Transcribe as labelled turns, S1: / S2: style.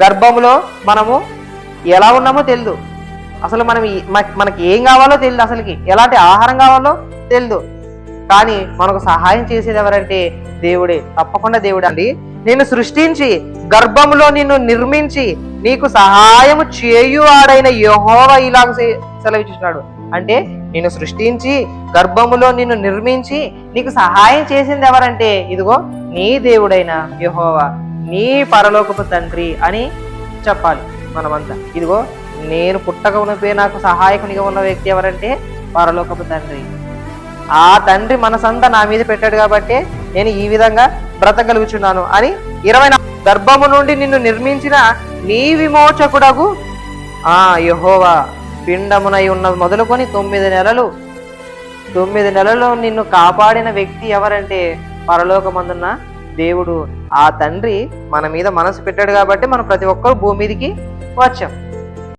S1: గర్భంలో మనము ఎలా ఉన్నామో తెలియదు అసలు మనం మనకి ఏం కావాలో తెలియదు అసలుకి. ఎలాంటి ఆహారం కావాలో తెలియదు కానీ మనకు సహాయం చేసేది ఎవరంటే దేవుడే. తప్పకుండా దేవుడు అండి. నిన్ను సృష్టించి గర్భంలో నిన్ను నిర్మించి నీకు సహాయము చేయువాడైన యహోవ ఇలాగ సెలవిచ్చినాడు. అంటే నిన్ను సృష్టించి గర్భములో నిన్ను నిర్మించి నీకు సహాయం చేసింది ఎవరంటే ఇదిగో నీ దేవుడైన యహోవా. నీ పరలోకపు తండ్రి అని చెప్పాలి మనమంతా. ఇదిగో నేను పుట్టక ఉన్నపే నాకు సహాయకునిగా ఉన్న వ్యక్తి ఎవరంటే పరలోకపు తండ్రి. ఆ తండ్రి మనసంతా నా మీద పెట్టాడు కాబట్టి నేను ఈ విధంగా బ్రతకలుగుచున్నాను అని ఇరవై గర్భము నుండి నిన్ను నిర్మించిన నీ విమోచకుడగు ఆ యహోవా పిండమునై ఉన్న మొదలుకొని తొమ్మిది నెలలు. తొమ్మిది నెలలు నిన్ను కాపాడిన వ్యక్తి ఎవరంటే పరలోకమందున్న దేవుడు ఆ తండ్రి మన మీద మనసు పెట్టాడు కాబట్టి మనం ప్రతి ఒక్కరు భూమి మీదకి వచ్చాం.